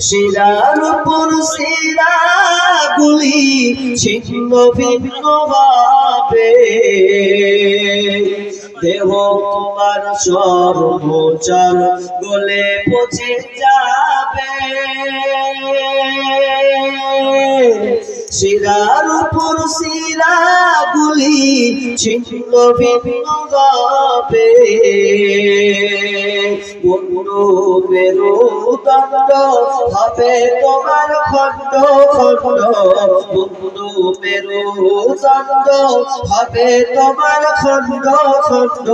শিরার উপর শিরা ছিন্ন ভিন্ন ভাবে। দেহ তোমার সর্বচার গলে পচে যাবে। শিরার উপর শিরা গুলি ছিন্ন ভিন্ন গাবে মেরু দণ্ড হবে তোমার খণ্ড খণ্ড। বন্ধু মেরু দণ্ড হবে তোমার খণ্ড খণ্ড।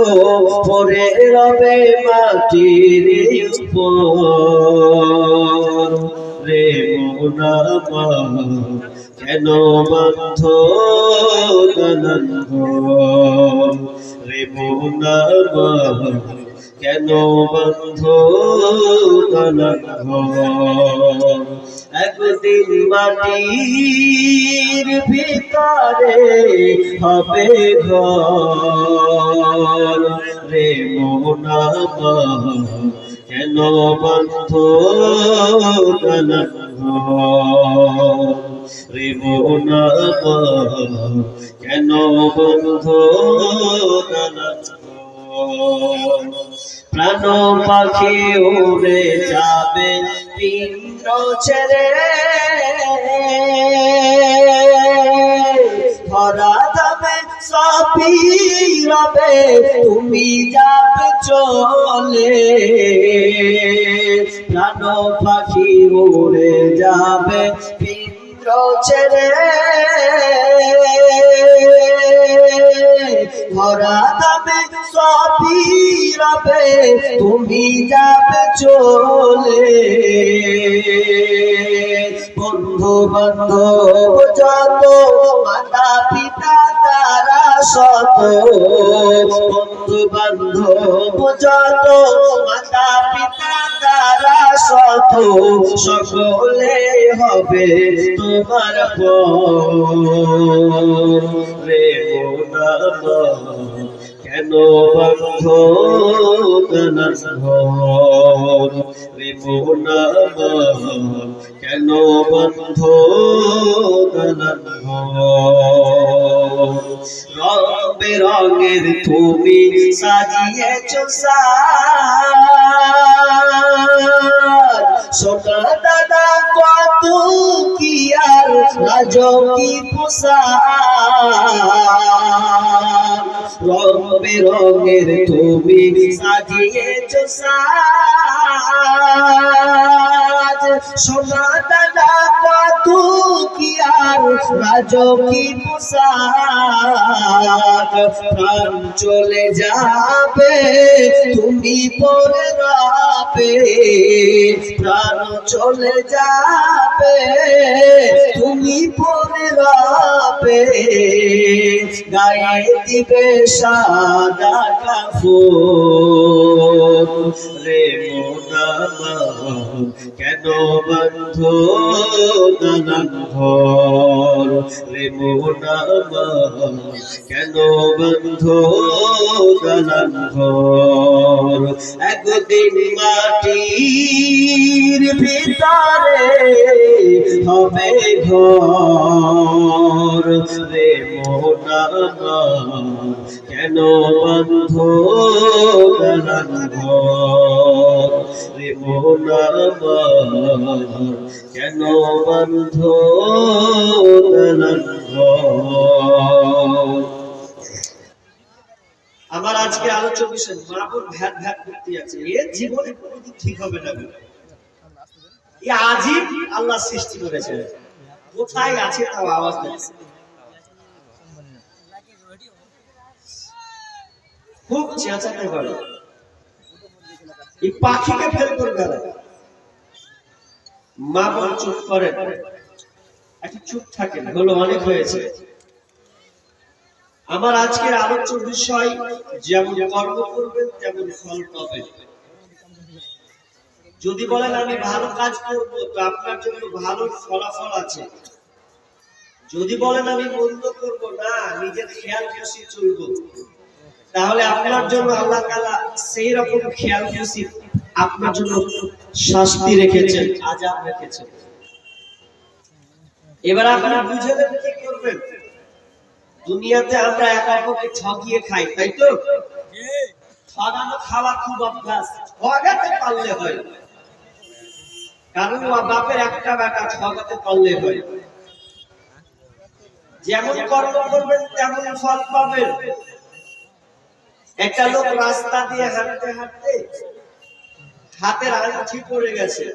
পরে রবে মাটির রে মোনামা কেন গনন্ধ রে মোনামা কেন বন্ধ একদিন মাটির ভিতরে হবে ঘর। রে মোনামা কেন বন্ধ রে মোনামা কেন বন্ধ প্রাণ পাখি উড়ে যাবে পিণ্ড ছেড়ে ভরা রবে তুমি যাবে চলে। প্রাণ পাখি উড়ে যাবে পিণ্ড ছেড়ে। ভরা যাবে সপি রবে তুমি যাবে চলে। বন্ধু বান্ধব যত শত বন্ধু বান্ধব মাতা পিতা তারা শত সকলে হবে তোমার পর কেন বন্ধ কেন বন্ধ রং বেরঙের তুমি সাজিয়েছ সাজ সোনা দাদা, কত কি আর রাজ কি পোশাক? রং বেরঙের তুমি সাজিয়েছ সাজ। সোনা দাদা, কত কি আর রাজ কি পোশাক? প্রাণ চলে যাবে, তুমি পরে রাবে প্রাণ চলে যাবে, তুমি পরে রাবে। গায়ে দিবে সাদা কাফন রে মোনামা কেন বন্ধ ঘর? রে মোনামা কেন বন্ধ নানান ঘর? একদিন মাটির ভিতরে হবে ঘর। রে মোনামা কেন বন্ধ নানান ঘর? কেন বন্ধ আমার আজকে আলোচ্য বিষয় ভ্যাট ভ্যাট করতে আছে এ জীবনে ঠিক হবে না। এ আল্লাহ সৃষ্টি করেছে। কোথায় আছে তাও আওয়াজ দিচ্ছে। খুব চেঁচাতে করে এই পাখিকে ফেল করবে না মা বোন চুপ করে। একটু চুপ থাকেন হলো অনেক হয়েছে। আমার আজকের আলোচ্য বিষয়, যেমন কর্ম করবেন, তেমন ফল পাবেন। যদি বলেন, আমি ভালো কাজ করব তো আপনার জন্য ভালো ফলাফল আছে। যদি বলেন, আমি মন্দ করব না, নিজের খেয়াল খুশি চলবো। তাহলে আপনার জন্য আল্লাহ তাআলা সেই রকম খেয়াল খুশি আপনার জন্য শাস্তি রেখেছেন আজাব রেখেছেন। এবার আপনারা বুঝে কি করবেন। দুনিয়াতে আমরা একে অপরকে ঠকিয়ে খাই, তাই তো? ঠগানো খাওয়া খুব অভ্যাস, ঠগাতে পারলে হয়। কারণ বাপের একটা বেটা ঠগাতে পারলে হয়। যেমন কর্ম করবেন, তেমন ফল পাবেন। একটা লোক রাস্তা দিয়ে হাঁটতে হাঁটতে হাতের আংটি পড়ে গেছে।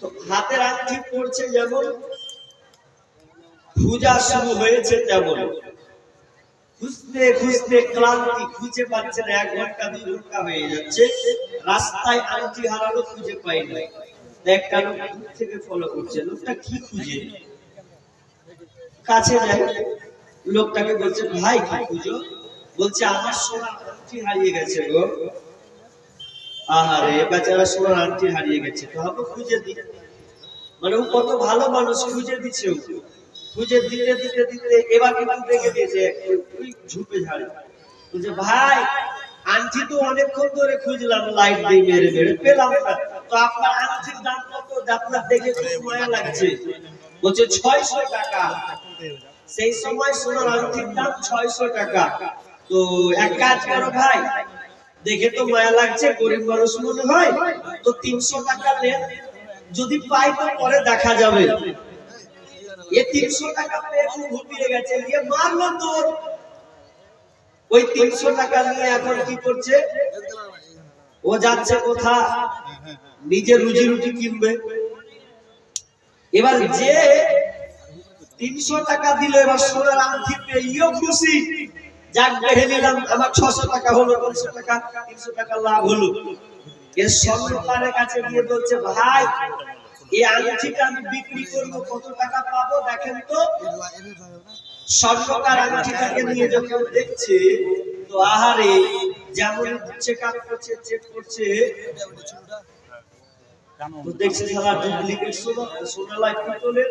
তো হাতের আংটি পড়ছে যেমন, পূজা শুরু হয়েছে তেমন। খুঁজতে খুঁজতে ক্লান্তি খুঁজে পাচ্ছে না, এক ঘণ্টা দুই ঘণ্টা হয়ে যাচ্ছে। রাস্তায় আংটি হারানো খুঁজে পাই না একটা লোক দূর থেকে ফলো করছে, লোকটা কি খুঁজে? কাছে যায়, লোকটাকে বলছে, ভাই, কি খুঁজো? বলছে, আমার সোনার আংটি হারিয়ে গেছে গো। আহারে, বেচারা সোনার আংটি হারিয়ে গেছে। তো আমাকে খুঁজে দি মানে ও কত ভালো মানুষ, খুঁজে দিচ্ছে ও। খুঁজে দিতে দিতে দিতে এবার কিন্তু দেখে দিয়েছে, ওই ঝুপে ঝাড়ে। বলছে, ভাই, আংটি তো অনেকক্ষণ ধরে খুঁজলাম, লাইট দিয়ে মেরে মেরে পেলাম না। তো আপনার আংটির দাম কত? আপনার দেখে খুব মায়া লাগছে। বলছে, ছয়শো টাকা। সেই সময় সোনার আংটির দাম ছয়শো টাকা। তো এক কাজ করো ভাই, দেখে তো মায়া লাগছে, গরিব মানুষ মনে হয়, তো তিনশো টাকা নেন যদি পাই তো পরে দেখা যাবে। ওই তিনশো টাকা কি করছে? ও যাচ্ছে কোথা নিজে রুজি রুটি কিনবে। এবার যে তিনশো টাকা দিল, এবার সোনার আংটি পেয়ে ইও খুশি। যাক দেখে নিলাম। আমার ছশো টাকা হলো টাকা লাভ হলো। কাছে গিয়ে বলছে, ভাই এই আংটিটা আমি বিক্রি করব, কত টাকা পাবো দেখেন তো? স্বর্ণকার আংটিটাকে নিয়ে যখন দেখছে, তো আহারে, যেমন চেক আপ করছে, চেক করছে। দেখছে সারা লাইফ পিতলের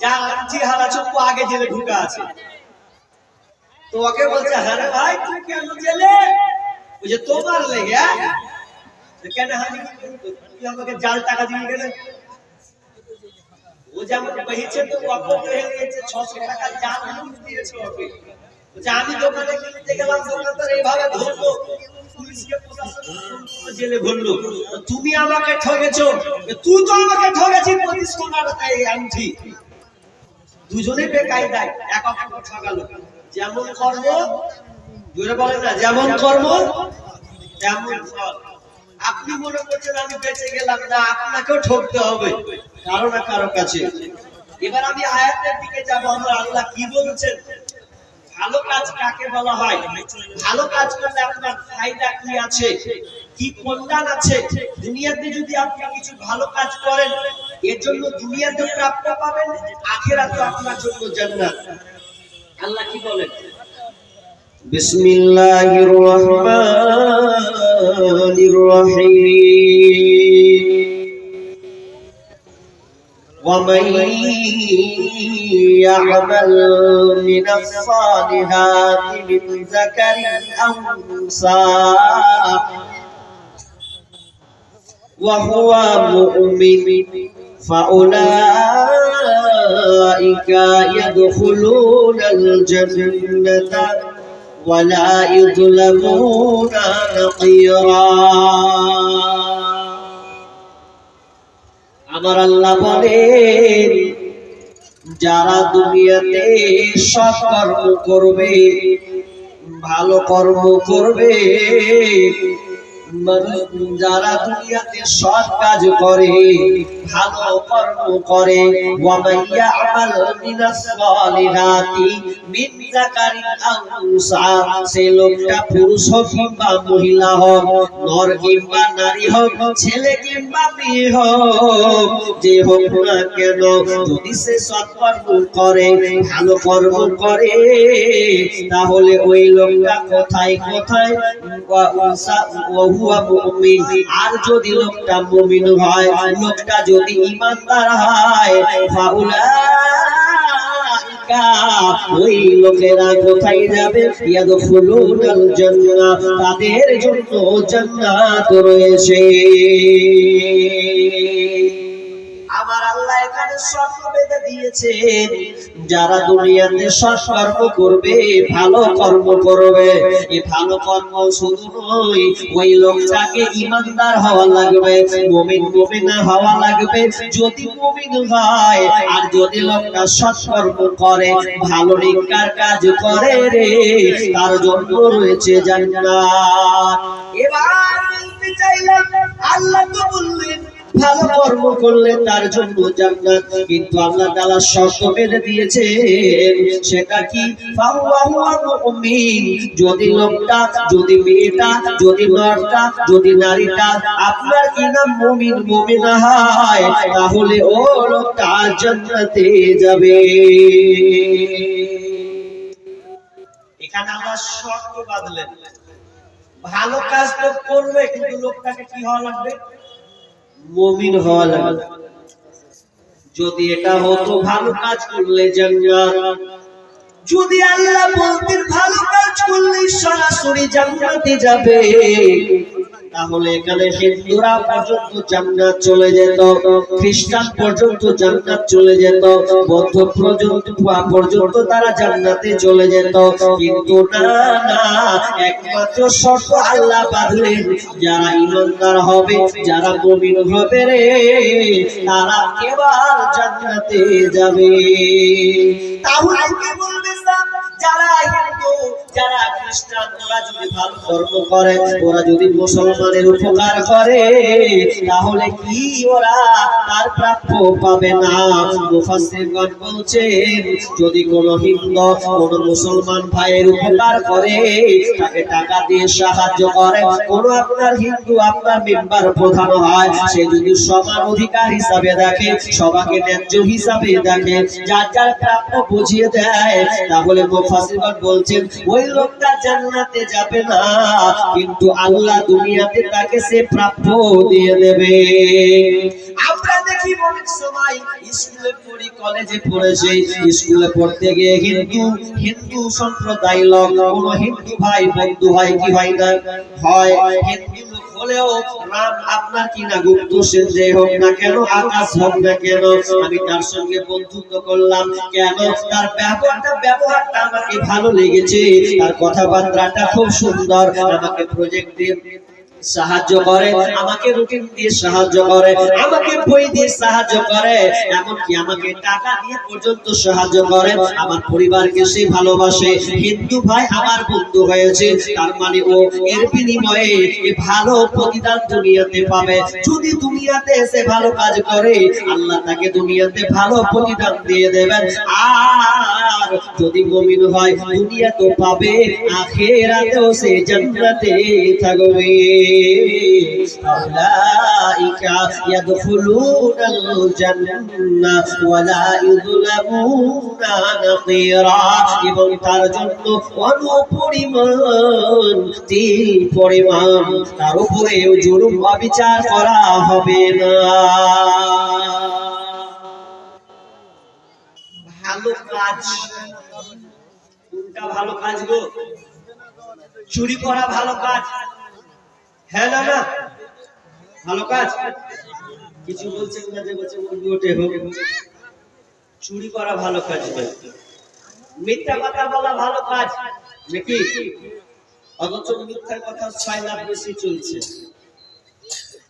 যা আংটি হারা চক্ষু আগে জেলে ঢুকা আছে। তো ওকে বলছে হ্যাঁ রে ভাই, তুই কেন জেলে? ওই তোমার লেগে হ্যাঁ? কেন হানি? জাল টাকা দিয়ে গেলে। ও যেমন দিয়েছে আমি দোকানে কিনতে জেলে ভরলো। তুমি আমাকে ঠকেছো তুই তো আমাকে ঠকেছিস পঁচিশ টাকা আংটি। দুজনে বেকায়দায় এক অপরকে ঠকালো যেমন কর্ম, জোরে বলে না, যেমন কর্ম, তেমন ফল। আপনি মনে করছেন আমি বেঁচে গেলাম, না, আপনাকেও ঠকতে হবে। কারও না কারও কাছে? এবার আমি আয়াতের দিকে যাব, আমরা আল্লাহ কি বলছেন? ভালো কাজ কাকে বলা হয়? ভালো কাজ করলে আপনার ফায়দা কি আছে? কি কল্যাণ আছে? দুনিয়াতে যদি আপনি কিছু ভালো কাজ করেন এর জন্য দুনিয়াতে প্রাপ্ত পাবেন আখেরাতে আপনার জন্য জান্নাত আল্লাহ কি বলেন بسم الله الرحمن الرحيم ومن يعمل من الصالحات من ذكر أو أنثى وهو مؤمن فأولئك يدخلون الجنة ولا يظلمون نقيرا আমার আল্লাহ বলেন যারা দুনিয়াতে সৎকর্ম করবে ভালো কর্ম করবে মানুষ যারা দুনিয়াতে সৎ কাজ করে, ভালো কর্ম করে সে লোকটা পুরুষ হোক কিংবা মহিলা হোক, নর কিংবা নারী হোক, ছেলে কিংবা মেয়ে হোক, যে হোক না কেন, যদি সে সৎকর্ম করে, ভালো কর্ম করে, তাহলে ওই লোকটা কোথায় কোথায় আর যদি লোকটা মুমিন হয়, লোকটা যদি ঈমানদার হয় ওই লোকেরা কোথায় যাবে? ইয়াদখুলুনাল জান্নাহ, তাদের জন্য রয়েছে। এখানে শর্ত বেঁধে দিয়েছে। যারা দুনিয়াতে সৎকর্ম করবে, ভালো কর্ম করবে। ভালো কর্ম শুধু নয়, ওই লোকটাকে ইমানদার হওয়া লাগবে হওয়া লাগবে। যদি মুমিন হয়, আর যদি লোকটা সৎকর্ম করে, ভালো নিকার কাজ করে রে, তার জন্য রয়েছে জান্নাত। এবার চাইলাম, আল্লাহ তো বললেন ভালো কর্ম করলে তার জন্য জান্নাত। কিন্তু আল্লাহ তাআলা শর্ত বেঁধে দিয়েছে সেটা কি? মুমিন। যদি লোকটা, যদি মেয়েটা, যদি নরটা, যদি নারীটা আপনার কি নাম মুমিন, মুমিনা হয়, তাহলে ও লোকটা জান্নাতে যাবে। এখানে আমার শর্ত বাঁধলেন। ভালো কাজ তো করবে, কিন্তু লোকটাকে কি হওয়া লাগবে? মুমিন হওয়া লাগবে যদি এটা হতো ভালো কাজ করলে জান্নাত। যদি আল্লাহ বলতেন ভালো কাজ করলে সরাসরি জান্নাতে যাবে। তাহলে এখানে হিন্দুরা পর্যন্ত জান্নাত চলে যেত, খ্রিস্টান পর্যন্ত জান্নাত চলে যেত, বৌদ্ধ পর্যন্ত পর্যন্ত তারা জান্নাতে চলে যেত কিন্তু না না, একমাত্র শর্ত আল্লাহ বাঁধলেন যারা ইমানদার হবে, যারা মুমিন হবে রে, তারা কেবল জান্নাতে যাবে তাহলে কি বলবে? যারা হিন্দু যদি ভালো মুসলমানের উপকার করে, তাহলে কি ওরা তার প্রাপ্য পাবে না? যদি কোনো হিন্দু কোন মুসলমান ভাইয়ের উপকার করে, তাকে টাকা দিয়ে সাহায্য করে, কোন আপনার হিন্দু আপনার মেম্বার প্রধান হয়, সে যদি সমান অধিকার হিসাবে দেখে, সবাকে ন্যায্য হিসাবে দেখে, যার যার প্রাপ্য বুঝিয়ে দেয়, তাহলে মুফাসসিরগণ বলছেন, ওই লোকটা জান্নাতে যাবে না, কিন্তু আল্লাহ দুনিয়াতে তাকে সে প্রাপ্য দিয়ে দেবে। আমরা দেখি অনেক সময় স্কুলে পড়ি, কলেজে পড়েছে স্কুলে পড়তে গিয়ে হিন্দু হিন্দু সম্প্রদায় লোক, কোন হিন্দু ভাই, বন্ধু হয় কি হয় না? হয়, হিন্দু হলেও রাত আপনার কি না গুপ্ত, সে যে হোক না কেন, আকাশ হোক না কেন, আমি তার সঙ্গে বন্ধুত্ব করলাম। কেন? তার ব্যবহারটা ব্যবহারটা আমাকে ভালো লেগেছে। তার কথাবার্তাটা খুব সুন্দর। আমাকে প্রজেক্ট দিয়ে সাহায্য করে, আমাকে রুটিন দিয়ে সাহায্য করে, আমাকে বই দিয়ে সাহায্য করে, এমনকি আমাকে টাকা দিয়ে পর্যন্ত সাহায্য করে। আমার পরিবারকে সে ভালোবাসে। হিন্দু ভাই আমার বন্ধু হয়েছে, তার মানে ও এর বিনিময়ে ভালো প্রতিদান দুনিয়াতে পাবে। যদি দুনিয়াতে এসে ভালো কাজ করে, আল্লাহ তাকে দুনিয়াতে ভালো প্রতিদান দিয়ে দেবেন। আর যদি মুমিন হয়, দুনিয়া তো পাবে, আখেরাতেও সে জান্নাতে থাকবে। أولئك يدخلون الجنة ولا يظلمون نقيرا এবং তার জন্য অনুপরিমাণ তিল পরিমাণ তার উপরেও জুলুম অবিচার করা হবে না ভালো কাজ কোনটা ভালো কাজ গো চুরি করা ভালো কাজ হ্যাঁ না ভালো কাজ? কিছু বলছেন না যে বলছে ওঠে হোক। চুরি করা ভালো কাজ নয় মিথ্যা কথা বলা ভালো কাজ। নাকি? অথচ মিথ্যা কথা ছয় লাখ বেশি চলছে।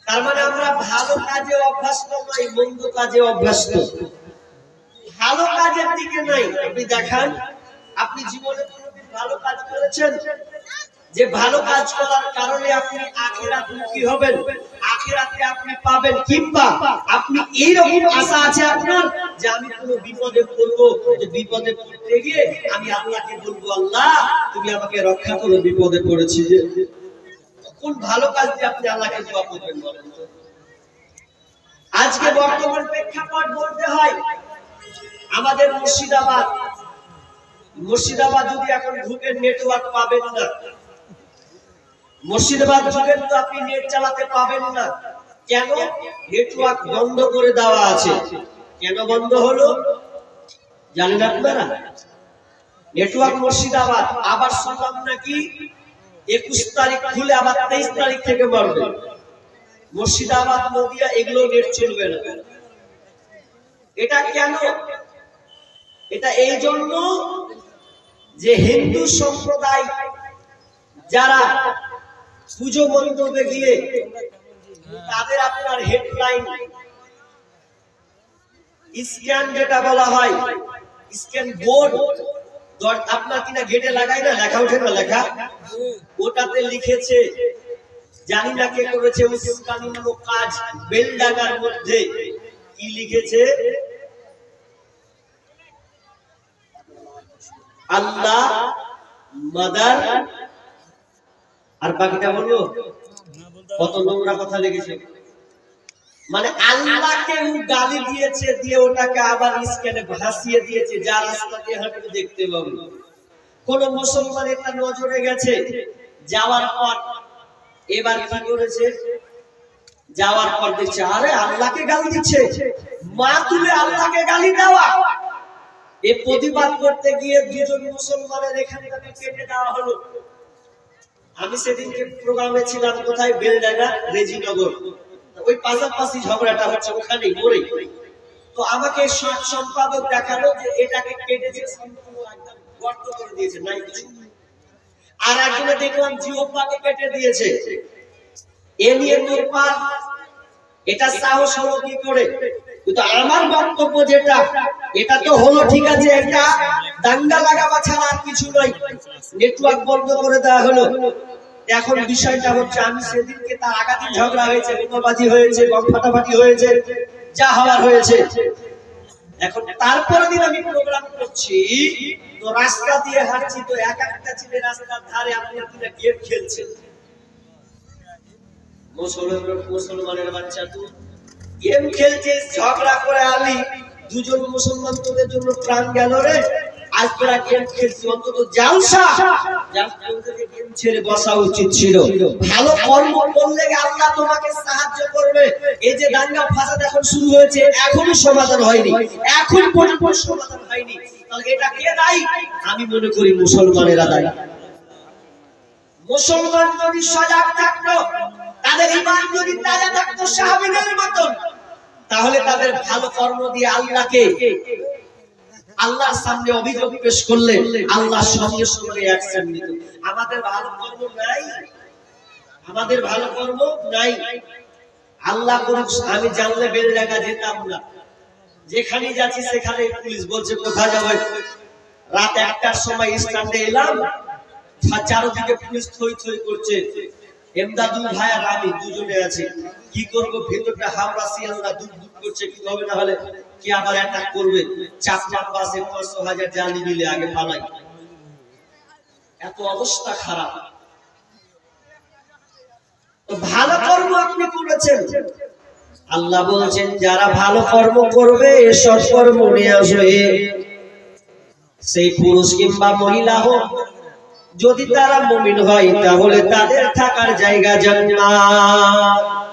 তার মানে আমরা ভালো কাজে অভ্যস্ত নই, মন্দ কাজে অভ্যস্ত। ভালো কাজের দিকে নাই। আপনি দেখান। আপনি জীবনে কোনোদিন ভালো কাজ করেছেন? যে ভালো কাজ করার কারণে আপনি আখেরাত মুখী হবেন আখেরাতে আপনি পাবেন। কিংবা আপনি এইরকম আশা আছে আপনার যে আমি কোনো বিপদে পড়ব বিপদে পড়তে গিয়ে আমি আল্লাহকে বলব, আল্লাহ, তুমি আমাকে রক্ষা করো বিপদে পড়েছি যে। কোন ভালো কাজ দিয়ে আপনি আল্লাহকে দোয়া করবেন বলেন আজকে বর্তমান প্রেক্ষাপট বলতে হয়, আমাদের মুর্শিদাবাদ। মুর্শিদাবাদ যদি এখন ঢুকে নেটওয়ার্ক পাবেন না মুর্শিদাবাদ ঢুকেন তো আপনি নেট চালাতে পাবেন না। কেন? নেটওয়ার্ক বন্ধ করে দেওয়া আছে। কেন বন্ধ হলো? জানেন আপনারা? নেটওয়ার্ক মুর্শিদাবাদ, আবার শুনলাম নাকি? একুশ তারিখ খুলে আবার তেইশ তারিখ থেকে মারবে মুর্শিদাবাদ, নদিয়া, এগুলো নেট চলবে না। এটা কেন? এটা এই জন্য যে হিন্দু সম্প্রদায় যারা পুজো মণ্ডপে গিয়ে তাদের আপনার হেডলাইন স্ক্যান যেটা বলা হয়, স্ক্যান বোর্ড আপনার কিনা গেটে লাগাই না, লেখা ওঠে না লেখা? ওটাতে লিখেছে, জানি না কে করেছে, উস্কানিমূলক কাজ বেলডাঙ্গার মধ্যে। কি লিখেছে? আল্লাহ, মাদার আর বাকিটা বলব কত নোংরা কথা লেগেছে মানে আল্লাহকে গালি দিয়েছে, দিয়ে ওটাকে আবার স্ক্যানে ভাসিয়ে দিয়েছে, যা রাস্তা দিয়ে হাঁটবে দেখতে পাবে। কোন মুসলমান এটা নজরে গেছে, যাওয়ার পর, এবার কি করেছে? যাওয়ার পর দেখছে, আরে আল্লাহকে গালি দিচ্ছে, মা তুলে আল্লাহকে গালি দেওয়া এ প্রতিবাদ করতে গিয়ে দুজন মুসলমানের এখান কেটে দেওয়া হলো। আমি সেদিনকে প্রোগ্রামে ছিলাম কোথায়? বেলডাঙ্গা, রেজিনগর। ওই পাশাপাশি ঝগড়াটা হচ্ছে ওখানেই মোড়ে তো আমাকে সম্পাদক দেখাল যে এটাকে কেটেছে সম্পূর্ণ একদম গর্ত করে দিয়েছে, নাই আর একজনে দেখলাম জিও পাকে কেটে দিয়েছে। এ নিয়ে তোরপার এটা সাহস হলো কি করে? কিন্তু আমার বক্তব্য যেটা, এটা তো হলো ঠিক আছে এটা দাঙ্গা লাগাবা ছাড়া আর কিছু নয়। নেটওয়ার্ক বন্ধ করে দেওয়া হলো। এখন বিষয়টা হচ্ছে, আমি সেদিনকে তার আগাদিন ঝগড়া হয়েছে, বোমাবাজি হয়েছে, বম ফাটাফাটি হয়েছে, যা হওয়ার হয়েছে। এখন তারপরে দিন আমি প্রোগ্রাম করছি, তো রাস্তা দিয়ে হাঁটছি, তো এক একটা ছেলে রাস্তার ধারে আপনার গেম খেলছে? মুসলমানের বাচ্চা তুই গেম খেলছিস ঝগড়া করে আলি দুজন মুসলমান তোদের জন্য প্রাণ গেল রে। আজ তোরা গেম খেলছি, অন্তত জালসা। গেম ছেড়ে বসা উচিত ছিল। ভালো কর্ম করলে আল্লাহ তোমাকে সাহায্য করবে। এই যে দাঙ্গা ফাসাদ এখন শুরু হয়েছে এখনও সমাধান হয়নি। এখন পর্যন্ত সমাধান হয়নি। এটা কে দায়ী? আমি মনে করি মুসলমানেরা দায়ী। মুসলমান যদি সজাগ থাকতো, তাদের ইমান যদি তাজা থাকতো সাহাবিদের মতন তাহলে তাদের ভালো কর্ম দিয়ে আল্লাহকে আল্লাহর সামনে অভিযোগ পেশ করলে আল্লাহ সঙ্গে সঙ্গে আমাদের ভালো কর্ম নাই। আমাদের ভালো কর্ম নাই। আল্লাহ করুক, আমি জানলে বেড়ে জায়গা যেতাম না। যেখানে যাচ্ছি সেখানে পুলিশ বলছে, কোথায় যাব? রাত একটার সময় স্ট্যান্ডে এলাম। চারদিকে পুলিশ থই থই করছে। এমদাদুল ভাই আর আমি দুজনে আছি। কি করব? ভেতরটা হামরা শিয়ালদা দুধ দুধ করছে, কি হবে না হলে কি আবার অ্যাটাক করবে? চাপচাপ বাসে পাঁচশো হাজার জানি মিলে আগে পালাই। এত অবস্থা খারাপ। ভালো কর্ম আপনি করেছেন। আল্লাহ বলছেন, যারা ভালো কর্ম করবে সৎ কর্ম নিয়ে আসবে। সেই পুরুষ কিংবা মহিলা হোক, যদি তারা মুমিন হয়, তাহলে তাদের থাকার জায়গা জান্নাত।